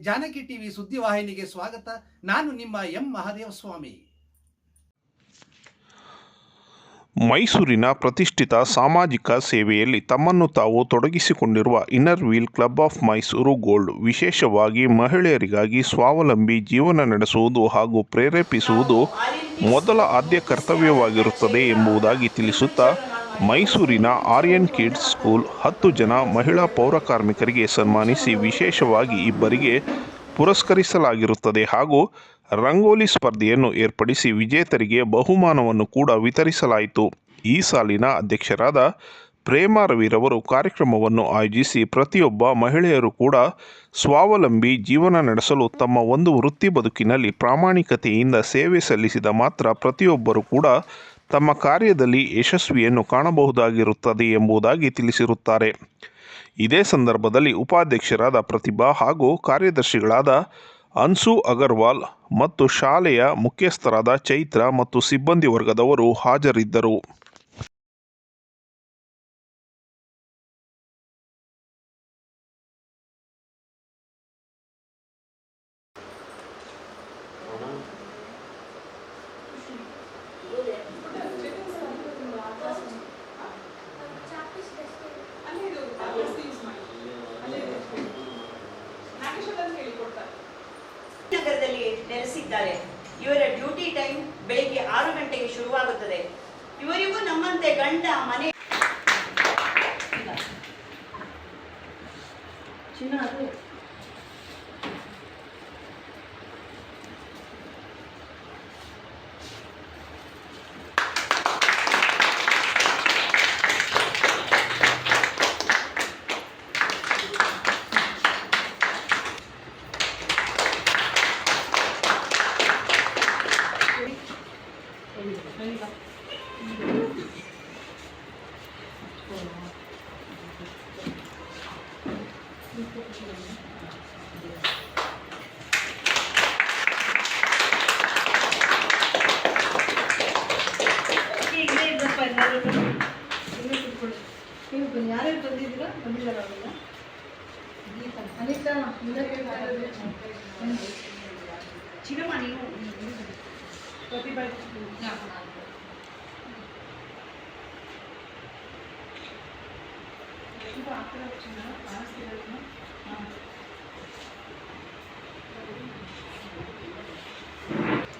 Janaki TV ಸುದ್ದಿವಾಹಿನಿಗೆ ಸ್ವಾಗತ. ನಾನು ನಿಮ್ಮ ಎಂ ಮಹಾದೇವ ಸ್ವಾಮಿ. ಮೈಸೂರಿನ ಪ್ರತಿಷ್ಠಿತ ಸಾಮಾಜಿಕ ಸೇವೆಯಲ್ಲಿ ತಮ್ಮನ್ನು ತಾವು ತೊಡಗಿಸಿಕೊಂಡಿರುವ inner wheel club of Mysuru gold ವಿಶೇಷವಾಗಿ ಮಹಿಳೆಯರಿಗಾಗಿ ಸ್ವಾವಲಂಬಿ ಜೀವನ ನಡೆಸುವುದು ಹಾಗೂ ಪ್ರೇರೇಪಿಸುವುದು ಮೊದಲ ಆದ್ಯ ಕರ್ತವ್ಯವಾಗಿರುತ್ತದೆ ಎಂಬುದಾಗಿ ತಿಳಿಸುತ್ತಾ ಮೈಸೂರಿನ ಆರ್ಯನ್ ಕಿಡ್ಸ್ ಸ್ಕೂಲ್ ಹತ್ತು ಜನ ಮಹಿಳಾ ಪೌರಕಾರ್ಮಿಕರಿಗೆ ಸನ್ಮಾನಿಸಿ ವಿಶೇಷವಾಗಿ ಇಬ್ಬರಿಗೆ ಪುರಸ್ಕರಿಸಲಾಗಿರುತ್ತದೆ ಹಾಗೂ ರಂಗೋಲಿ ಸ್ಪರ್ಧೆಯನ್ನು ಏರ್ಪಡಿಸಿ ವಿಜೇತರಿಗೆ ಬಹುಮಾನವನ್ನು ಕೂಡ ವಿತರಿಸಲಾಯಿತು. ಈ ಸಾಲಿನ ಅಧ್ಯಕ್ಷರಾದ ಪ್ರೇಮಾ ರವಿರವರು ಕಾರ್ಯಕ್ರಮವನ್ನು ಆಯೋಜಿಸಿ ಪ್ರತಿಯೊಬ್ಬ ಮಹಿಳೆಯರು ಕೂಡ ಸ್ವಾವಲಂಬಿ ಜೀವನ ನಡೆಸಲು ತಮ್ಮ ಒಂದು ವೃತ್ತಿ ಬದುಕಿನಲ್ಲಿ ಪ್ರಾಮಾಣಿಕತೆಯಿಂದ ಸೇವೆ ಸಲ್ಲಿಸಿದ ಮಾತ್ರ ಪ್ರತಿಯೊಬ್ಬರು ಕೂಡ ತಮ್ಮ ಕಾರ್ಯದಲ್ಲಿ ಯಶಸ್ವಿಯನ್ನು ಕಾಣಬಹುದಾಗಿರುತ್ತದೆ ಎಂಬುದಾಗಿ ತಿಳಿಸಿರುತ್ತಾರೆ. ಇದೇ ಸಂದರ್ಭದಲ್ಲಿ ಉಪಾಧ್ಯಕ್ಷರಾದ ಪ್ರತಿಭಾ ಹಾಗೂ ಕಾರ್ಯದರ್ಶಿಗಳಾದ ಅನ್ಸು ಅಗರ್ವಾಲ್ ಮತ್ತು ಶಾಲೆಯ ಮುಖ್ಯಸ್ಥರಾದ ಚೈತ್ರ ಮತ್ತು ಸಿಬ್ಬಂದಿ ವರ್ಗದವರು ಹಾಜರಿದ್ದರು. ಯಾರ್ಯಾರು ಬಂದಿದ್ದೀರಾ? ಬಂದಿದ್ದಾರ ಅವೆಲ್ಲ ಅನಿತಾ ಚಿನ್ನಮ್ಮ ನೀವು ಪ್ರತಿಭಾ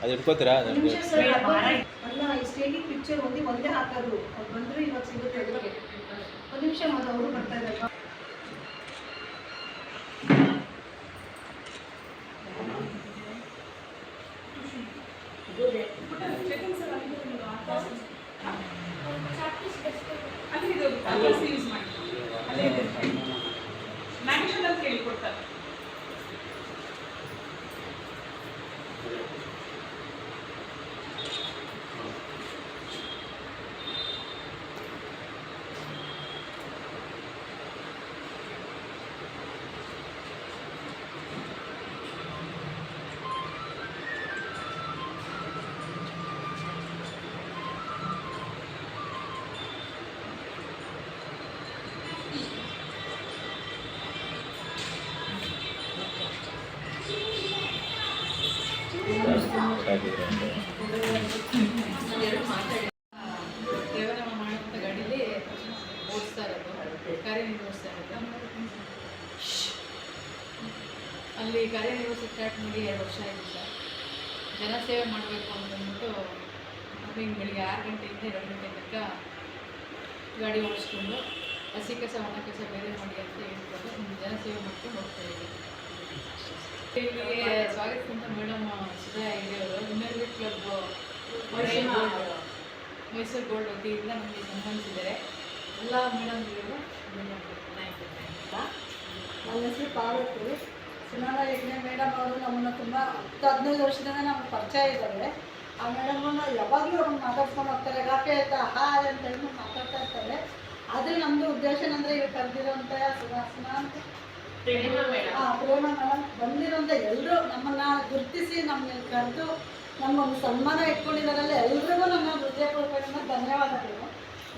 ಅದು ಇಟ್ಕೋತೀರಾ ಒಂದು ನಿಮಿಷ ಸರ್ ಅದು- ಅಲ್ಲ ಈ ಸ್ಟೇಜಿಂಗ್ ಪಿಕ್ಚರ್ ಒಂದೇ ಒಂದೇ ಹಾಕೋದು. ಅವ್ರು ಬಂದ್ರೆ ಇವತ್ತು ಸಿಗುತ್ತೆ ನಿಮಿಷ ಮಾತ್ರ ಅವರು ಬರ್ತಾ ಇದ್ದಾರೆ. ಅಲ್ಲಿ ಕಾರ್ಯನಿರ್ವಹಿಸಿ ಸ್ಟಾರ್ಟ್ ಮಾಡಿ ಎರಡು ವರ್ಷ ಆಯಿತು ಸರ್. ಜನಸೇವೆ ಮಾಡಬೇಕು ಅಂತಂದ್ಬಿಟ್ಟು ಮಾರ್ನಿಂಗ್ ಬೆಳಿಗ್ಗೆ ಆರು ಗಂಟೆಯಿಂದ ಎರಡು ಗಂಟೆ ತನಕ ಗಾಡಿ ಓಡಿಸ್ಕೊಂಡು ಹಸಿ ಕಸ, ಒಣ ಕಸ ಬೇರೆ ಮಾಡಿ ಅಂತ ಹೇಳ್ಕೊಂಡು ಜನಸೇವೆ ಮಾಡ್ಕೊಂಡು ಹೋಗ್ತಾ ಇದ್ದೀವಿ. ಸ್ವಾಗತಿಸಿದಂಥ ಮೇಡಮ್ ಸುಧಾ ಹಿರಿಯವರು ಇನ್ನರ್ವಿ club Mysuru gold Mysuru gold ವತಿಯಿಂದ ನಮಗೆ ಸಂಬಂಧಿಸಿದ್ದಾರೆ ಎಲ್ಲ ಮೇಡಮ್ಗಳಿಗೂ ನನ್ನ ಹೆಸರು ಪಾರ್ವತಿ. ಸುನಾಲ ಹೆಗ್ಡೆ ಮೇಡಮ್ ಅವರು ನಮ್ಮನ್ನು ತುಂಬ ಹತ್ತು ಹದಿನೈದು ವರ್ಷದಿಂದ ನಮ್ಗೆ ಪರಿಚಯ ಇದ್ದಾರೆ. ಆ ಮೇಡಮ್ನ ಯಾವಾಗಲೂ ಅವ್ರನ್ನ ಮಾತಾಡ್ಸ್ಕೊಂಡು ಹೋಗ್ತಾರೆ. ಕಾಫಿ ಆಯ್ತಾ ಹಾಯ್ ಅಂತ ಹೇಳಿ ಮಾತಾಡ್ತಾ ಇರ್ತಾರೆ. ಆದರೆ ನಮ್ಮದು ಉದ್ದೇಶ ಏನಂದರೆ ಇವ್ರು ಕರೆದಿರೋಂಥ ಸುನಾ ಅಂತ. ಪ್ರೇಮ ಮೇಡಮ್. ಬಂದಿರೋಂಥ ಎಲ್ಲರೂ ನಮ್ಮನ್ನು ಗುರುತಿಸಿ ನಮ್ಮನ್ನ ಕರೆದು ನಮ್ಮೊಂದು ಸನ್ಮಾನ ಇಟ್ಕೊಂಡಿದ್ದಾರಲ್ಲ, ಎಲ್ರಿಗೂ ನಮ್ಮ ಹೃದಯಪೂರ್ವಕದಿಂದ ಧನ್ಯವಾದಗಳು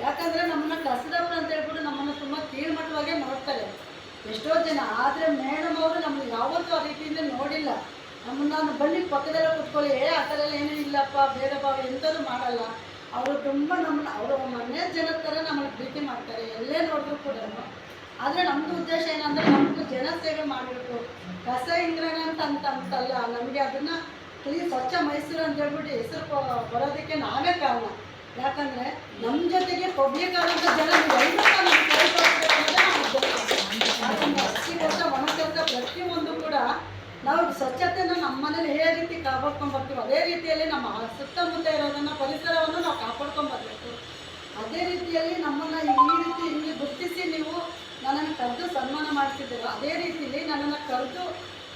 ಯಾಕಂದರೆ ನಮ್ಮನ್ನು ಕಸದವರು ಅಂತ ಹೇಳ್ಬಿಟ್ಟು ನಮ್ಮನ್ನು ತುಂಬ ಕೀಳ್ಮಟ್ಟವಾಗೇ ನೋಡ್ತಾರೆ. ಎಷ್ಟೋ ಜನ, ಆದರೆ ಮೇಡಮ್ ಅವರು ನಮ್ಗೆ ಯಾವತ್ತೂ ಆ ರೀತಿಯಿಂದ ನೋಡಿಲ್ಲ. ನಮ್ಮನ್ನ ನಾನು ಬನ್ನಿ ಪಕ್ಕದಲ್ಲೇ ಕುತ್ಕೊಳ್ಳಿ, ಏ, ಆ ಥರ ಎಲ್ಲ ಏನೂ ಇಲ್ಲಪ್ಪ, ಬೇರೆ ಭಾವ, ಎಂಥದ್ದು ಮಾಡಲ್ಲ. ಅವರು ತುಂಬ ನಮ್ಮನ್ನ, ಅವರು ಮನೆ ಜನದ ಥರ ನಮ್ಮನ್ನು ಪ್ರೀತಿ ಮಾಡ್ತಾರೆ, ಎಲ್ಲೇ ನೋಡಿದ್ರು ಕೂಡ. ಆದರೆ ನಮ್ಮದು ಉದ್ದೇಶ ಏನಂದರೆ ನಮ್ಮದು ಜನ ಸೇವೆ ಮಾಡಬೇಕು ಕಸ ಇಂದ್ರನ ಅಂತ ಅಂತಲ್ಲ, ನಮಗೆ ಅದನ್ನು ಕ್ಲೀನ್ ಸ್ವಚ್ಛ ಮೈಸೂರು ಅಂತ ಹೇಳ್ಬಿಟ್ಟು ಹೆಸರು ಬರೋದಕ್ಕೆ ನಾವೇ ಕಾರಣ ಯಾಕಂದರೆ ನಮ್ಮ ಜೊತೆಗೆ ಪಬ್ಲಿಕ್ ಆದಂಥ ಜನ ಎಲ್ಲರೂ ವರ್ಷ ಕೈ ತೋರಿಸ್ಬೇಕು ಅನ್ನೋದೇ ನಮ್ಮ ಉದ್ದೇಶ. ಯಾಕಂದ್ರೆ ಹಸಿ ಕೆಲಸ ಒಣ ಕೆಲಸ ಪ್ರತಿಯೊಂದು ಕೂಡ ನಾವು ಸ್ವಚ್ಛತೆನ ನಮ್ಮ ಮನೇಲಿ ಹೇಗೆ ರೀತಿ ಕಾಪಾಡ್ಕೊಂಡ್ ಬರ್ತೀವಿ ಅದೇ ರೀತಿಯಲ್ಲಿ ನಮ್ಮ ಸುತ್ತಮುತ್ತ ಇರೋದನ್ನ ಪರಿಸರವನ್ನು ನಾವು ಕಾಪಾಡ್ಕೊಂಡ್ ಬರ್ಬೇಕು ಅದೇ ರೀತಿಯಲ್ಲಿ ನಮ್ಮನ್ನು ಈ ರೀತಿ ಇಲ್ಲಿ ಗುರುತಿಸಿ ನೀವು ನನ್ನನ್ನು ಕರೆದು ಸನ್ಮಾನ ಮಾಡ್ತಿದ್ದೀರೋ ಅದೇ ರೀತಿಯಲ್ಲಿ ನನ್ನನ್ನು ಕರೆದು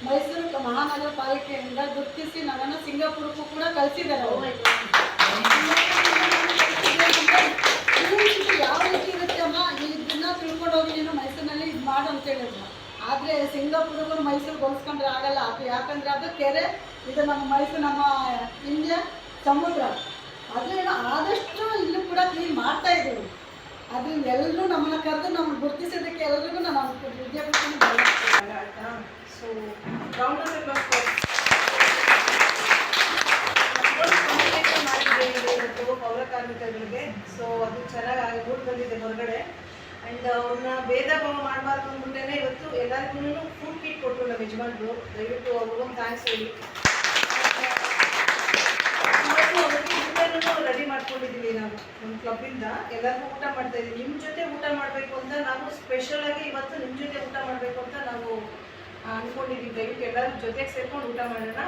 ಮೈಸೂರು ಮಹಾನಗರ ಪಾಲಿಕೆಯಿಂದ ಗುರುತಿಸಿ ನನ್ನನ್ನು ಸಿಂಗಾಪುರಕ್ಕೂ ಕೂಡ ಕಳಿಸಿದ್ದಾರೆ ಇದು ಯಾವ ರೀತಿ ಇರುತ್ತೆ ಅಮ್ಮ? ಇದನ್ನ ತಿಳ್ಕೊಂಡು ಹೋಗಿ ನೀನು ಮೈಸೂರಿನಲ್ಲಿ ಇದು ಮಾಡು ಅಂತ ಹೇಳಿದ್ರು. ಆದರೆ ಸಿಂಗಾಪುರಗಳು ಮೈಸೂರು ಹೋಲಿಸ್ಕೊಂಡ್ರೆ ಆಗಲ್ಲ. ಅದು ಯಾಕಂದರೆ ಅದು ಕೆರೆ ಇದು ನಮ್ಮ ಮೈಸೂರು ನಮ್ಮ ಇಂಡಿಯಾ ಸಮುದ್ರ. ಅದರಿಂದ ಆದಷ್ಟು ಇಲ್ಲೂ ಕೂಡ ಕ್ಲೀನ್ ಮಾಡ್ತಾ ಇದ್ದೀವಿ ಅದರಿಂದ ಎಲ್ಲರೂ ನಮ್ಮನ್ನ ಕರೆದು ನಮ್ಮನ್ನು ಗುರುತಿಸೋದಕ್ಕೆ ಎಲ್ಲರಿಗೂ ನಾನು ವಿದ್ಯಾಭ್ಯಾಸ ಆಯ್ತಾ round of applause. For ಮಾಡಿದ್ದೇವೆ ಇವತ್ತು ಪೌರ ಕಾರ್ಮಿಕರಿಗೆ ಸೊ ಅದು ಚೆನ್ನಾಗಿ ಮೂಡ್ ಬಂದಿದೆ ಹೊರಗಡೆ. ಆ್ಯಂಡ್ ಅವ್ರನ್ನ ಭೇದ ಭಾವ ಮಾಡಬಾರ್ದು ಅಂದ್ಬಿಟ್ಟೇ ಇವತ್ತು ಎಲ್ಲರಿಗೂ ಫುಡ್ ಕಿಟ್ ಕೊಟ್ಟರು ನಮ್ಮ ಯಜಮಾನ್ರು. ದಯವಿಟ್ಟು ಅವ್ರಿಗೊಂದು ಥ್ಯಾಂಕ್ಸ್ ಹೇಳಿ. ರೆಡಿ ಮಾಡ್ಕೊಂಡಿದ್ದೀವಿ ನಾವು ನಮ್ಮ ಕ್ಲಬ್ಬಿಂದ ಎಲ್ಲರಿಗೂ ಊಟ ಮಾಡ್ತಾ ಇದ್ದೀವಿ ನಿಮ್ಮ ಜೊತೆ ಊಟ ಮಾಡಬೇಕು ಅಂತ ನಾವು ಸ್ಪೆಷಲಾಗಿ ಇವತ್ತು ನಿಮ್ಮ ಜೊತೆ ಊಟ ಮಾಡಬೇಕು ಅಂತ ನಾವು ಅನ್ಕೊಂಡಿದ್ದೀವಿ ದಯವಿಟ್ಟು ಎಲ್ಲರೂ ಜೊತೆಗೆ ಸೇರ್ಕೊಂಡು ಊಟ ಮಾಡೋಣ.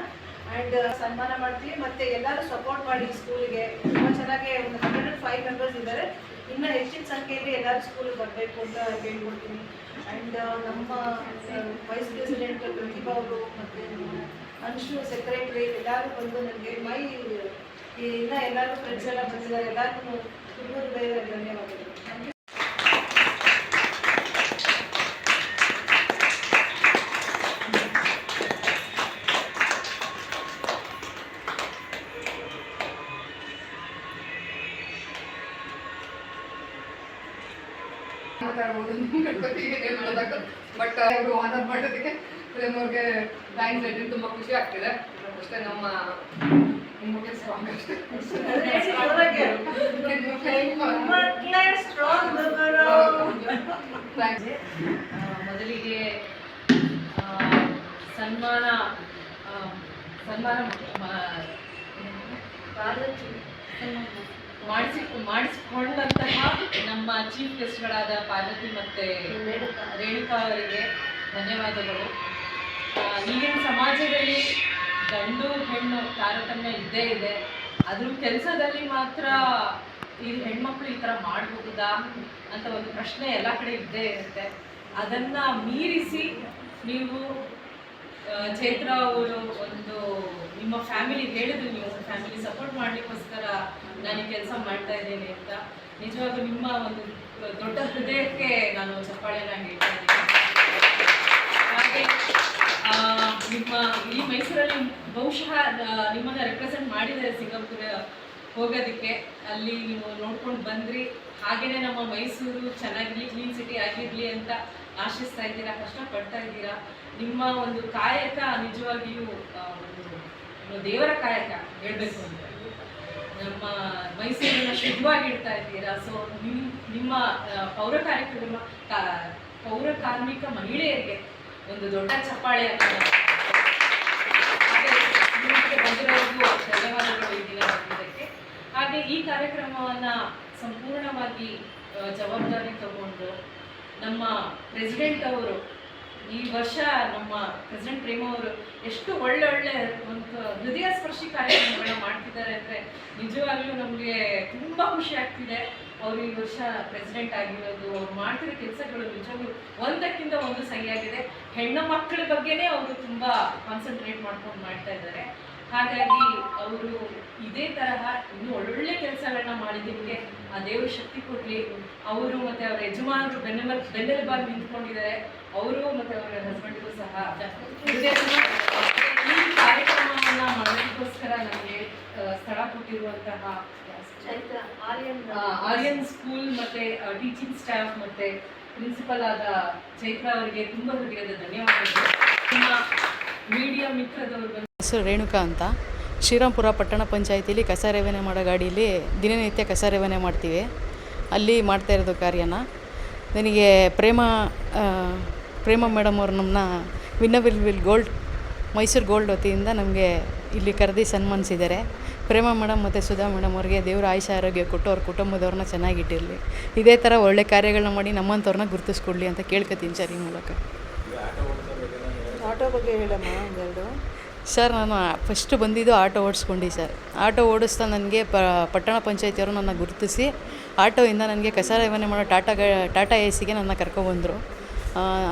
ಆ್ಯಂಡ್ ಸನ್ಮಾನ ಮಾಡ್ತೀವಿ. ಮತ್ತು ಎಲ್ಲರೂ ಸಪೋರ್ಟ್ ಮಾಡಿ ಸ್ಕೂಲಿಗೆ ತುಂಬ ಚೆನ್ನಾಗಿ ಒಂದು ಹಂಡ್ರೆಡ್ ಫೈವ್ ಮೆಂಬರ್ಸ್ ಇದ್ದಾರೆ. ಇನ್ನೂ ಹೆಚ್ಚಿನ ಸಂಖ್ಯೆಯಲ್ಲಿ ಎಲ್ಲರೂ ಸ್ಕೂಲಿಗೆ ಬರಬೇಕು ಅಂತ ಕೇಳ್ಕೊಡ್ತೀನಿ ಆ್ಯಂಡ್ ನಮ್ಮ ವೈಸ್ ಪ್ರೆಸಿಡೆಂಟ್ ಪ್ರತಿಭಾ ಅವರು ಮತ್ತು ಅನ್ಶು ಸೆಕ್ರೆಟ್ರಿ ಎಲ್ಲರೂ ಬಂದು ನನಗೆ ಮೈ ಇನ್ನೂ ಎಲ್ಲರೂ ಫ್ರೆಂಡ್ಸ್ ಎಲ್ಲ ಬಂದಿದ್ದಾರೆ. ಎಲ್ಲರಿಗೂ ತುಂಬ ಧನ್ಯವಾದಗಳು. ಮಾತಾಡ್ಬೋದು ಬಟ್ ಅವರು ಆನರ್ ಮಾಡೋದಕ್ಕೆ ಅವ್ರಿಗೆ ಥ್ಯಾಂಕ್ಸ್ ಹೇಳಿ ತುಂಬ ಖುಷಿ ಆಗ್ತಿದೆ. ಅಷ್ಟೇ ನಮ್ಮ ಸ್ಟ್ರಾಂಗ್ ಅಷ್ಟೇ. ಮೊದಲಿಗೆ ಸನ್ಮಾನ ಸನ್ಮಾನ. ಮಾಡಿಸಿ ಮಾಡಿಸಿಕೊಂಡಂತಹ ನಮ್ಮ ಚೀಫ್ ಗೆಸ್ಟ್ಗಳಾದ ಪಾರ್ವತಿ ಮತ್ತೆ ರೇಣುಕಾ. ಅವರಿಗೆ ಧನ್ಯವಾದಗಳು. ಈಗಿನ ಸಮಾಜದಲ್ಲಿ ಗಂಡು ಹೆಣ್ಣು ತಾರತಮ್ಯ ಇದ್ದೇ ಇದೆ. ಅದ್ರ ಕೆಲಸದಲ್ಲಿ ಮಾತ್ರ ಈ ಹೆಣ್ಮಕ್ಳು ಈ ಥರ ಮಾಡಬಹುದಾ ಅಂತ ಒಂದು ಪ್ರಶ್ನೆ ಎಲ್ಲ ಕಡೆ ಇದ್ದೇ ಇರುತ್ತೆ. ಅದನ್ನ ಮೀರಿಸಿ ನೀವು ಚೇತ್ರ ಚೈತ್ರ ಅವರು ಒಂದು ನಿಮ್ಮ ಫ್ಯಾಮಿಲಿ ಹೇಳಿದ್ರು ನೀವು ಫ್ಯಾಮಿಲಿ ಸಪೋರ್ಟ್ ಮಾಡಲಿಕ್ಕೋಸ್ಕರ ನಾನು ಕೆಲಸ ಮಾಡ್ತಾ ಇದ್ದೇನೆ ಅಂತ. ನಿಜವಾಗ್ಲೂ ನಿಮ್ಮ ಒಂದು ದೊಡ್ಡ ಹೃದಯಕ್ಕೆ ನಾನು ಚಪ್ಪಾಳೆನ ಹೇಳ್ತಾ ಹಾಗೆ ನಿಮ್ಮ ಈ ಮೈಸೂರಲ್ಲಿ ಬಹುಶಃ ನಿಮ್ಮನ್ನು ರೆಪ್ರೆಸೆಂಟ್ ಮಾಡಿದ್ದಾರೆ ಸಿಂಗಾಪುರ ಹೋಗೋದಕ್ಕೆ. ಅಲ್ಲಿ ನೀವು ನೋಡ್ಕೊಂಡು ಬಂದ್ರಿ. ಹಾಗೇನೆ ನಮ್ಮ ಮೈಸೂರು ಚೆನ್ನಾಗಿರಲಿ ಕ್ಲೀನ್ ಸಿಟಿ ಆಗಿರಲಿ ಅಂತ ಆಶಿಸ್ತಾ ಇದ್ದೀರಾ, ಕಷ್ಟಪಡ್ತಾ ಇದ್ದೀರಾ. ನಿಮ್ಮ ಒಂದು ಕಾಯಕ ನಿಜವಾಗಿಯೂ ದೇವರ ಕಾಯಕ ಹೇಳಬೇಕು ಅಂತ. ನಮ್ಮ ಶುದ್ಧವಾಗಿ ಇಡ್ತಾ ಇದ್ದೀರಾ? ಸೊ ನಿಮ್ಮ ನಿಮ್ಮ ಪೌರ ಕಾರ್ಯಕ್ರಮ ಪೌರ ಕಾರ್ಮಿಕ ಮಹಿಳೆಯರಿಗೆ ಒಂದು ದೊಡ್ಡ ಚಪ್ಪಾಳೆ ಬಂದಿರೋರಿಗೂ ಧನ್ಯವಾದಗಳು ಈ ದಿನ ಬಂದಿದ್ದಕ್ಕೆ. ಹಾಗೆ ಈ ಕಾರ್ಯಕ್ರಮವನ್ನು ಸಂಪೂರ್ಣವಾಗಿ ಜವಾಬ್ದಾರಿ ತಗೊಂಡು ನಮ್ಮ ಪ್ರೆಸಿಡೆಂಟ್ ಅವರು ಈ ವರ್ಷ ನಮ್ಮ ಪ್ರೆಸಿಡೆಂಟ್ ಪ್ರೇಮ ಅವರು ಎಷ್ಟು ಒಳ್ಳೆ ಒಳ್ಳೆ ಒಂದು ಹೃದಯ ಸ್ಪರ್ಶಿ ಕಾರ್ಯಕ್ರಮಗಳನ್ನ ಮಾಡ್ತಿದ್ದಾರೆ ಅಂದರೆ ನಿಜವಾಗ್ಲೂ ನಮಗೆ ತುಂಬ ಖುಷಿ ಆಗ್ತಿದೆ. ಅವರು ಈ ವರ್ಷ ಪ್ರೆಸಿಡೆಂಟ್ ಆಗಿರೋದು, ಅವ್ರು ಮಾಡ್ತಿರೋ ಕೆಲಸಗಳು ನಿಜವಾಗ್ಲೂ ಒಂದಕ್ಕಿಂತ ಒಂದು ಸರಿಯಾಗಿದೆ. ಹೆಣ್ಣು ಮಕ್ಕಳ ಬಗ್ಗೆನೇ ಅವರು ತುಂಬ ಕಾನ್ಸಂಟ್ರೇಟ್ ಮಾಡ್ಕೊಂಡು ಮಾಡ್ತಾ ಇದ್ದಾರೆ. ಹಾಗಾಗಿ ಅವರು ಇದೇ ತರಹ ಇನ್ನೂ ಒಳ್ಳೊಳ್ಳೆ ಕೆಲಸಗಳನ್ನ ಮಾಡಿದ್ದಕ್ಕೆ ಆ ದೇವರು ಶಕ್ತಿ ಕೊಡಲಿ. ಅವರು ಮತ್ತೆ ಅವರ ಯಜಮಾನರು ಬೆನ್ನೆಲ ಬೆನ್ನೆಲುಬಾಗಿ ನಿಂತ್ಕೊಂಡಿದ್ದಾರೆ. ಅವರು ಮತ್ತೆ ಅವರ ಹಸ್ಬೆಂಡ್ಗೂ ಸಹ ಈ ಕಾರ್ಯಕ್ರಮವನ್ನ ಮಾಡೋದಕ್ಕೋಸ್ಕರ ನಮಗೆ ಸ್ಥಳ ಕೊಟ್ಟಿರುವಂತಹ ಚೈತ್ರ ಆರ್ಯನ್ ಆರ್ಯನ್ ಸ್ಕೂಲ್ ಮತ್ತೆ ಟೀಚಿಂಗ್ ಸ್ಟಾಫ್ ಮತ್ತೆ ಪ್ರಿನ್ಸಿಪಲ್ ಆದ ಚೈತ್ರ ಅವರಿಗೆ ತುಂಬ ಹೃದಯದ ಧನ್ಯವಾದಗಳು. ನಿಮ್ಮ ಮೀಡಿಯಾ ಮಿತ್ರದವರು ಬಂದು ಹೆಸರು ರೇಣುಕಾ ಅಂತ. ಶ್ರೀರಾಮ್ಪುರ ಪಟ್ಟಣ ಪಂಚಾಯತಿಲಿ ಕಸ ರೇವಣೆ ಮಾಡೋ ಗಾಡೀಲಿ ದಿನನಿತ್ಯ ಕಸ ರೇವನೆ ಮಾಡ್ತೀವಿ. ಅಲ್ಲಿ ಮಾಡ್ತಾ ಇರೋದು ಕಾರ್ಯನ. ನನಗೆ ಪ್ರೇಮ ಪ್ರೇಮ ಮೇಡಮ್ ಅವರು ನಮ್ಮನ್ನ ವಿನ್ನವಿಲ್ ವಿಲ್ ಗೋಲ್ಡ್ ಮೈಸೂರು ಗೋಲ್ಡ್ ವತಿಯಿಂದ ನಮಗೆ ಇಲ್ಲಿ ಕರೆದಿ ಸನ್ಮಾನಿಸಿದ್ದಾರೆ. ಪ್ರೇಮ ಮೇಡಮ್ ಮತ್ತು ಸುಧಾ ಮೇಡಮ್ ಅವ್ರಿಗೆ ದೇವರ ಆಯುಷ ಆರೋಗ್ಯ ಕೊಟ್ಟು ಅವ್ರ ಕುಟುಂಬದವ್ರನ್ನ ಚೆನ್ನಾಗಿಟ್ಟಿರಲಿ ಇದೇ ಥರ ಒಳ್ಳೆ ಕಾರ್ಯಗಳನ್ನ ಮಾಡಿ ನಮ್ಮಂಥವ್ರನ್ನ ಗುರುತಿಸ್ಕೊಡ್ಲಿ ಅಂತ ಕೇಳ್ಕೊತೀನಿ ಸರ್ ಈ ಮೂಲಕ. ಆಟೋ ಬಗ್ಗೆ ಹೇಳಮ್ಮ ಒಂದೆರಡು. ಸರ್, ನಾನು ಫಸ್ಟ್ ಬಂದಿದ್ದು ಆಟೋ ಓಡಿಸ್ಕೊಂಡು ಸರ್. ಆಟೋ ಓಡಿಸ್ತಾ ನನಗೆ ಪ, ಪಟ್ಟಣ ಪಂಚಾಯತಿಯವರು ನನ್ನ ಗುರುತಿಸಿ, ಆಟೋಯಿಂದ ನನಗೆ ಕಸ ರವಾನೆ ಮಾಡೋ ಟಾಟಾ ಗ, ಟಾಟಾ ಎ ಸಿಗೆ ನನ್ನ ಕರ್ಕೊಬಂದರು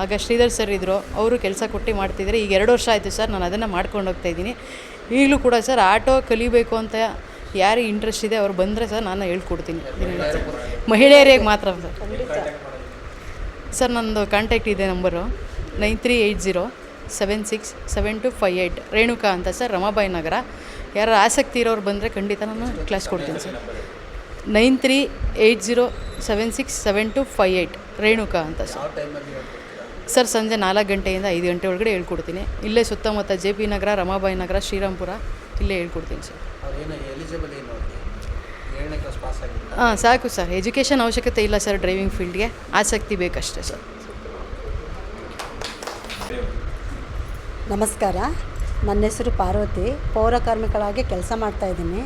ಆಗ ಶ್ರೀಧರ್ ಸರ್ ಇದ್ದರು ಅವರು ಕೆಲಸ ಕೊಟ್ಟು ಮಾಡ್ತಿದ್ದಾರೆ. ಈಗ ಎರಡು ವರ್ಷ ಆಯಿತು ಸರ್, ನಾನು ಅದನ್ನು ಮಾಡ್ಕೊಂಡು ಹೋಗ್ತಾ ಇದ್ದೀನಿ. ಈಗಲೂ ಕೂಡ ಸರ್, ಆಟೋ ಕಲಿಬೇಕು ಅಂತ ಯಾರಿಗೆ ಇಂಟ್ರೆಸ್ಟ್ ಇದೆ, ಅವ್ರು ಬಂದರೆ ಸರ್, ನಾನು ಹೇಳ್ಕೊಡ್ತೀನಿ. ಮಹಿಳೆಯರಿಗೆ ಮಾತ್ರ ಸರ್. ಸರ್ ನನ್ನದು ಕಾಂಟ್ಯಾಕ್ಟ್ ಇದೆ number. Nine three eight zero. Seven six seven two five eight Renuka ಅಂತ ಸರ್ ರಮಾಬಾಯಿ ನಗರ. ಯಾರು ಆಸಕ್ತಿ ಇರೋರು ಬಂದರೆ ಖಂಡಿತ ನಾನು ಕ್ಲಾಸ್ ಕೊಡ್ತೀನಿ sir. Nine three eight zero seven six seven two five eight Renuka ಅಂತ ಸರ್. ಸರ್ ಸಂಜೆ ನಾಲ್ಕು ಗಂಟೆಯಿಂದ ಐದು ಗಂಟೆ ಒಳಗಡೆ ಹೇಳ್ಕೊಡ್ತೀನಿ. ಇಲ್ಲೇ ಸುತ್ತಮುತ್ತ ಜೆ ಪಿ ನಗರ ರಮಾಬಾಯಿ ನಗರ ಶ್ರೀರಾಮ್ಪುರ ಇಲ್ಲೇ ಹೇಳ್ಕೊಡ್ತೀನಿ ಸರ್. ಹಾಂ ಸಾಕು ಸರ್. ಎಜುಕೇಷನ್ ಅವಶ್ಯಕತೆ ಇಲ್ಲ ಸರ್ ಡ್ರೈವಿಂಗ್ ಫೀಲ್ಡ್ಗೆ. ಆಸಕ್ತಿ ಬೇಕಷ್ಟೇ ಸರ್. ನಮಸ್ಕಾರ. ನನ್ನ ಹೆಸರು ಪಾರ್ವತಿ. ಪೌರ ಕಾರ್ಮಿಕಳಾಗಿ ಕೆಲಸ ಮಾಡ್ತಾಯಿದ್ದೀನಿ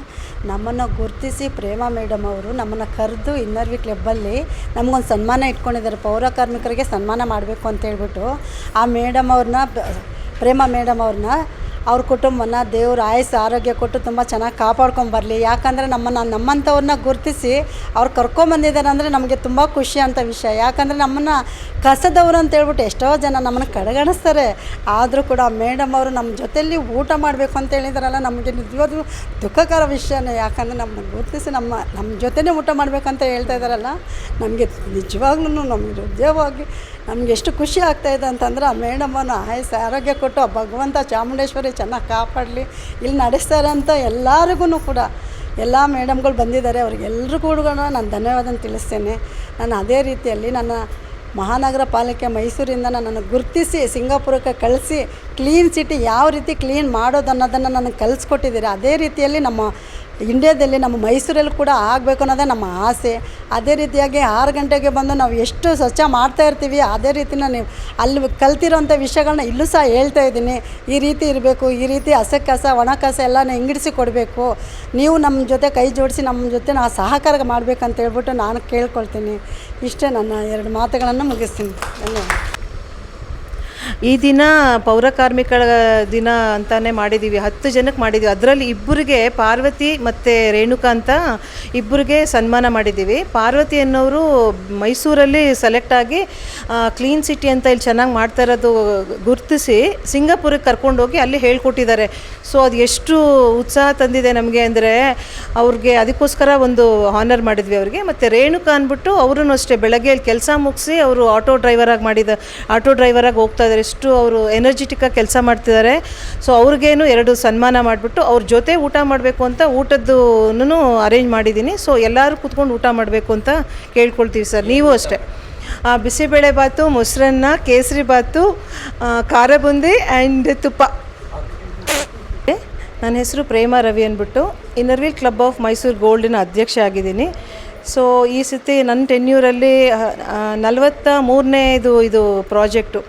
ನಮ್ಮನ್ನು ಗುರುತಿಸಿ ಪ್ರೇಮ ಮೇಡಮ್ ಅವರು ನಮ್ಮನ್ನು ಕರೆದು ಇನ್ನರ್ವಿ ಕ್ಲಬ್ಬಲ್ಲಿ ನಮಗೊಂದು ಸನ್ಮಾನ ಇಟ್ಕೊಂಡಿದ್ದಾರೆ. ಪೌರ ಕಾರ್ಮಿಕರಿಗೆ ಸನ್ಮಾನ ಮಾಡಬೇಕು ಅಂತ ಹೇಳ್ಬಿಟ್ಟು ಆ ಮೇಡಮ್ ಅವ್ರನ್ನ, ಪ್ರೇಮ ಮೇಡಮ್ ಅವ್ರನ್ನ ಅವ್ರ ಕುಟುಂಬನ ದೇವ್ರ ಆಯಸ್ಸು, ಆರೋಗ್ಯ ಕೊಟ್ಟು ತುಂಬ ಚೆನ್ನಾಗಿ ಕಾಪಾಡ್ಕೊಂಡು ಬರಲಿ. ಯಾಕಂದರೆ ನಮ್ಮನ್ನು, ನಮ್ಮಂಥವ್ರನ್ನ ಗುರುತಿಸಿ ಅವ್ರು ಕರ್ಕೊಂಬಂದಿದ್ದಾರೆ ಅಂದರೆ ನಮಗೆ ತುಂಬ ಖುಷಿ ಅಂತ ವಿಷಯ. ಯಾಕಂದರೆ ನಮ್ಮನ್ನು ಕಸದವರು ಅಂತ ಹೇಳ್ಬಿಟ್ಟು ಎಷ್ಟೋ ಜನ ನಮ್ಮನ್ನು ಕಡೆಗಣಿಸ್ತಾರೆ. ಆದರೂ ಕೂಡ ಮೇಡಮ್ ಅವರು ನಮ್ಮ ಜೊತೆಯಲ್ಲಿ ಊಟ ಮಾಡಬೇಕು ಅಂತ ಹೇಳಿದಾರಲ್ಲ, ನಮಗೆ ನಿಜವಾದ್ರು ದುಃಖಕರ ವಿಷಯನೇ. ಯಾಕಂದರೆ ನಮ್ಮನ್ನು ಗುರುತಿಸಿ ನಮ್ಮ ನಮ್ಮ ಜೊತೆನೇ ಊಟ ಮಾಡಬೇಕಂತ ಹೇಳ್ತಾ ಇದ್ದಾರಲ್ಲ ನಮಗೆ ನಿಜವಾಗ್ಲೂ ನಮಗೆ ಹೃದಯವಾಗಿ ನಮ್ಗೆ ಎಷ್ಟು ಖುಷಿ ಆಗ್ತಾ ಇದೆ ಅಂತಂದ್ರೆ, ಆ ಮೇಡಮನ್ನು ಆಯಸ್ಸು, ಆರೋಗ್ಯ ಕೊಟ್ಟು ಆ ಭಗವಂತ ಚಾಮುಂಡೇಶ್ವರಿ ಚೆನ್ನಾಗಿ ಕಾಪಾಡಲಿ, ಇಲ್ಲಿ ನಡೆಸ್ತಾರೆ ಅಂತ ಎಲ್ಲರಿಗೂ ಕೂಡ ಎಲ್ಲ ಮೇಡಮ್ಗಳು ಬಂದಿದ್ದಾರೆ ಅವ್ರಿಗೆಲ್ರಿಗೂ ಕೂಡ ನಾನು ಧನ್ಯವಾದ ತಿಳಿಸ್ತೇನೆ. ನಾನು ಅದೇ ರೀತಿಯಲ್ಲಿ ನನ್ನ ಮಹಾನಗರ ಪಾಲಿಕೆ ಮೈಸೂರಿಂದ ನನ್ನನ್ನು ಗುರುತಿಸಿ, ಸಿಂಗಾಪುರಕ್ಕೆ ಕಳಿಸಿ ಕ್ಲೀನ್ ಸಿಟಿ ಯಾವ ರೀತಿ ಕ್ಲೀನ್ ಮಾಡೋದು ಅನ್ನೋದನ್ನು ನನಗೆ ಕಲಿಸ್ಕೊಟ್ಟಿದ್ದೀರಿ, ಅದೇ ರೀತಿಯಲ್ಲಿ ನಮ್ಮ ಇಂಡ್ಯಾದಲ್ಲಿ ನಮ್ಮ ಮೈಸೂರಲ್ಲಿ ಕೂಡ ಆಗಬೇಕು ಅನ್ನೋದೇ ನಮ್ಮ ಆಸೆ. ಅದೇ ರೀತಿಯಾಗಿ ಆರು ಗಂಟೆಗೆ ಬಂದು ನಾವು ಎಷ್ಟು ಸ್ವಚ್ಛ ಮಾಡ್ತಾ ಇರ್ತೀವಿ, ಅದೇ ರೀತಿ ನಾನು ಅಲ್ಲಿ ಕಲ್ತಿರೋಂಥ ವಿಷಯಗಳನ್ನ ಇಲ್ಲೂ ಸಹ ಹೇಳ್ತಾ ಇದ್ದೀನಿ. ಈ ರೀತಿ ಇರಬೇಕು, ಈ ರೀತಿ ಹಸ ಕಸ, ಒಣ ಕಸ ಎಲ್ಲ ಹಿಂಗಿಡಿಸಿ ಕೊಡಬೇಕು. ನೀವು ನಮ್ಮ ಜೊತೆ ಕೈ ಜೋಡಿಸಿ ನಮ್ಮ ಜೊತೆ ನಾವು ಸಹಕಾರ ಮಾಡಬೇಕಂತ ಹೇಳ್ಬಿಟ್ಟು ನಾನು ಕೇಳ್ಕೊಳ್ತೀನಿ. ಇಷ್ಟೇ ನನ್ನ ಎರಡು ಮಾತುಗಳನ್ನು ಮುಗಿಸ್ತೀನಿ. ಧನ್ಯವಾದ. ಈ ದಿನ ಪೌರ ಕಾರ್ಮಿಕರ ದಿನ ಅಂತಾನೆ ಮಾಡಿದ್ದೀವಿ ಹತ್ತು ಜನಕ್ಕೆ ಮಾಡಿದ್ದೀವಿ ಅದರಲ್ಲಿ ಇಬ್ಬರಿಗೆ ಪಾರ್ವತಿ ಮತ್ತು ರೇಣುಕಾ ಅಂತ ಇಬ್ಬರಿಗೆ ಸನ್ಮಾನ ಮಾಡಿದ್ದೀವಿ ಪಾರ್ವತಿ ಅನ್ನೋರು ಮೈಸೂರಲ್ಲಿ ಸೆಲೆಕ್ಟ್ ಆಗಿ ಕ್ಲೀನ್ ಸಿಟಿ ಅಂತ ಇಲ್ಲಿ ಚೆನ್ನಾಗಿ ಮಾಡ್ತಾ ಇರೋದು ಗುರುತಿಸಿ ಸಿಂಗಾಪುರಕ್ಕೆ ಕರ್ಕೊಂಡೋಗಿ ಅಲ್ಲಿ ಹೇಳ್ಕೊಟ್ಟಿದ್ದಾರೆ. ಸೊ, ಅದು ಎಷ್ಟು ಉತ್ಸಾಹ ತಂದಿದೆ ನಮಗೆ ಅಂದರೆ ಅವ್ರಿಗೆ ಅದಕ್ಕೋಸ್ಕರ ಒಂದು ಹಾನರ್ ಮಾಡಿದ್ವಿ ಅವ್ರಿಗೆ. ಮತ್ತು ರೇಣುಕಾ ಅಂದ್ಬಿಟ್ಟು ಅವರು ಅಷ್ಟೇ, ಬೆಳಗ್ಗೆ ಅಲ್ಲಿ ಕೆಲಸ ಮುಗಿಸಿ ಅವರು ಆಟೋ ಡ್ರೈವರಾಗಿ ಮಾಡಿದ ಆಟೋ ಡ್ರೈವರಾಗಿ ಹೋಗ್ತಾ ಇದ್ದಾರೆ. ಎಷ್ಟು ಅವರು ಎನರ್ಜೆಟಿಕ್ಕಾಗಿ ಕೆಲಸ ಮಾಡ್ತಿದ್ದಾರೆ. ಸೊ ಅವ್ರಿಗೇನು ಎರಡು ಸನ್ಮಾನ ಮಾಡಿಬಿಟ್ಟು ಅವ್ರ ಜೊತೆ ಊಟ ಮಾಡಬೇಕು ಅಂತ ಊಟದ್ದು ಅರೇಂಜ್ ಮಾಡಿದ್ದೀನಿ. ಸೊ ಎಲ್ಲರೂ ಕೂತ್ಕೊಂಡು ಊಟ ಮಾಡಬೇಕು ಅಂತ ಕೇಳ್ಕೊಳ್ತೀವಿ ಸರ್. ನೀವು ಅಷ್ಟೇ. ಆ, ಬಿಸಿಬೇಳೆ ಬಾತು ಮೊಸರನ್ನ ಕೇಸರಿ ಬಾತು ಖಾರ ಬುಂದಿ ಆ್ಯಂಡ್ ತುಪ್ಪ. ನನ್ನ ಹೆಸರು ಪ್ರೇಮ ರವಿ ಅಂದ್ಬಿಟ್ಟು inner wheel club of Mysuru ಗೋಲ್ಡಿನ ಅಧ್ಯಕ್ಷ ಆಗಿದ್ದೀನಿ. ಸೊ ಈ ಸತಿ ನನ್ನ ಟೆನ್ಯೂರಲ್ಲಿ ನಲವತ್ತ ಮೂರನೇ ಇದು ಇದು ಪ್ರಾಜೆಕ್ಟು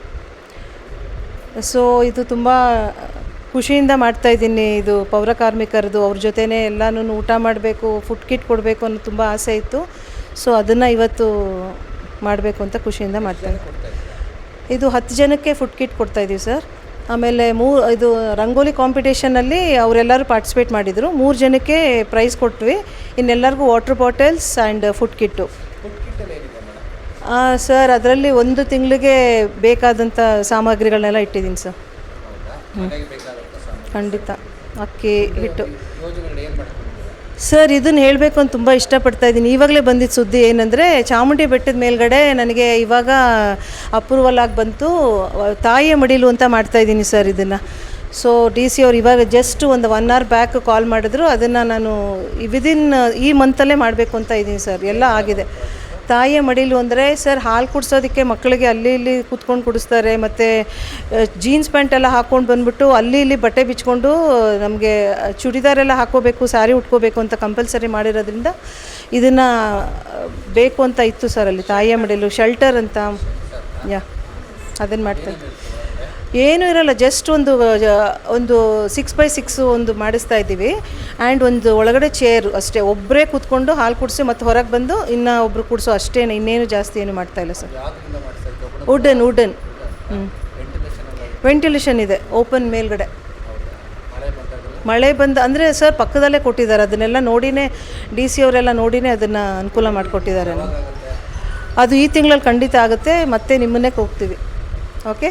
ಸೊ ಇದು ತುಂಬ ಖುಷಿಯಿಂದ ಮಾಡ್ತಾ ಇದ್ದೀನಿ. ಇದು ಪೌರ ಕಾರ್ಮಿಕರದು, ಅವ್ರ ಜೊತೆನೇ ಎಲ್ಲನೂ ಊಟ ಮಾಡಬೇಕು ಫುಡ್ ಕಿಟ್ ಕೊಡಬೇಕು ಅನ್ನೋ ತುಂಬ ಆಸೆ ಇತ್ತು. ಸೊ ಅದನ್ನು ಇವತ್ತು ಮಾಡಬೇಕು ಅಂತ ಖುಷಿಯಿಂದ ಮಾಡ್ತೀನಿ ಇದು ಹತ್ತು ಜನಕ್ಕೆ ಫುಡ್ ಕಿಟ್ ಕೊಡ್ತಾ ಇದ್ದೀವಿ ಸರ್ ಆಮೇಲೆ ಮೂ, ಇದು ರಂಗೋಲಿ ಕಾಂಪಿಟೇಷನಲ್ಲಿ ಅವರೆಲ್ಲರೂ ಪಾರ್ಟಿಸಿಪೇಟ್ ಮಾಡಿದರು. ಮೂರು ಜನಕ್ಕೆ ಪ್ರೈಸ್ ಕೊಟ್ವಿ. ಇನ್ನೆಲ್ಲರಿಗೂ water bottles and food kit sir, ಅದರಲ್ಲಿ ಒಂದು ತಿಂಗಳಿಗೆ ಬೇಕಾದಂಥ ಸಾಮಗ್ರಿಗಳನ್ನೆಲ್ಲ ಇಟ್ಟಿದ್ದೀನಿ, ಸರ್. ಹ್ಞೂ ಖಂಡಿತ. ಅಕ್ಕಿ, ಹಿಟ್ಟು. ಸರ್, ಇದನ್ನು ಹೇಳಬೇಕು ಅಂತ ತುಂಬ ಇಷ್ಟಪಡ್ತಾ ಇದ್ದೀನಿ. ಇವಾಗಲೇ ಬಂದಿದ್ದ ಸುದ್ದಿ ಏನಂದರೆ, ಚಾಮುಂಡಿ ಬೆಟ್ಟದ ಮೇಲ್ಗಡೆ ನನಗೆ ಇವಾಗ ಅಪ್ರೂವಲ್ ಆಗಿ ಬಂತು, ತಾಯಿಯ ಮಡಿಲು ಅಂತ ಮಾಡ್ತಾ ಇದ್ದೀನಿ, ಸರ್, ಇದನ್ನು. ಸೊ ಡಿ ಸಿ ಅವ್ರು ಇವಾಗ ಜಸ್ಟ್ ಒಂದು ಒನ್ ಅವರ್ ಬ್ಯಾಕ್ ಕಾಲ್ ಮಾಡಿದ್ರು, ಅದನ್ನು ನಾನು ವಿದಿನ್ ಈ ಮಂತಲ್ಲೇ ಮಾಡಬೇಕು ಅಂತ ಇದ್ದೀನಿ, ಸರ್. ಎಲ್ಲ ಆಗಿದೆ. ತಾಯಿಯ ಮಡಿಲು ಅಂದರೆ, ಸರ್, ಹಾಲು ಕುಡಿಸೋದಕ್ಕೆ ಮಕ್ಕಳಿಗೆ ಅಲ್ಲಿ ಇಲ್ಲಿ ಕೂತ್ಕೊಂಡು ಕುಡಿಸ್ತಾರೆ, ಮತ್ತು ಜೀನ್ಸ್ ಪ್ಯಾಂಟ್ ಎಲ್ಲ ಹಾಕ್ಕೊಂಡು ಬಂದುಬಿಟ್ಟು ಅಲ್ಲಿ ಇಲ್ಲಿ ಬಟ್ಟೆ ಬಿಚ್ಕೊಂಡು, ನಮಗೆ ಚೂಡಿದಾರೆಲ್ಲ ಹಾಕ್ಕೋಬೇಕು ಸ್ಯಾರಿ ಉಟ್ಕೋಬೇಕು ಅಂತ ಕಂಪಲ್ಸರಿ ಮಾಡಿರೋದ್ರಿಂದ ಇದನ್ನು ಬೇಕು ಅಂತ ಇತ್ತು ಸರ್ ಅಲ್ಲಿ ತಾಯಿಯ ಮಡಿಲು. ಶೆಲ್ಟರ್ ಅಂತ, ಯಾ ಅದನ್ನು ಮಾಡ್ತಾರೆ ಏನೂ ಇರಲ್ಲ ಜಸ್ಟ್ ಒಂದು ಒಂದು ಸಿಕ್ಸ್ ಬೈ ಸಿಕ್ಸ್ ಒಂದು ಮಾಡಿಸ್ತಾ ಇದ್ದೀವಿ. ಆ್ಯಂಡ್ ಒಂದು ಒಳಗಡೆ ಚೇರು ಅಷ್ಟೇ. ಒಬ್ಬರೇ ಕೂತ್ಕೊಂಡು ಹಾಲು ಕುಡಿಸಿ ಮತ್ತು ಹೊರಗೆ ಬಂದು ಇನ್ನು ಒಬ್ಬರು ಕುಡಿಸೋ ಅಷ್ಟೇ ಇನ್ನೇನು ಜಾಸ್ತಿ ಏನು ಮಾಡ್ತಾ ಇಲ್ಲ ಸರ್. ವುಡನ್ ವುಡನ್ ಹ್ಞೂ ವೆಂಟಿಲೇಷನ್ ಇದೆ. ಓಪನ್ ಮೇಲ್ಗಡೆ. ಮಳೆ ಬಂದು ಅಂದರೆ ಸರ್ ಪಕ್ಕದಲ್ಲೇ ಕೊಟ್ಟಿದ್ದಾರೆ. ಅದನ್ನೆಲ್ಲ ನೋಡಿನೇ ಡಿ ಸಿ ಅವರೆಲ್ಲ ನೋಡಿನೇ ಅದನ್ನು ಅನುಕೂಲ ಮಾಡಿಕೊಟ್ಟಿದ್ದಾರೆ. ಅದು ಈ ತಿಂಗಳಲ್ಲಿ ಖಂಡಿತ ಆಗುತ್ತೆ ಮತ್ತೆ ನಿಮ್ಮನ್ನೇ ಹೋಗ್ತೀವಿ ಓಕೆ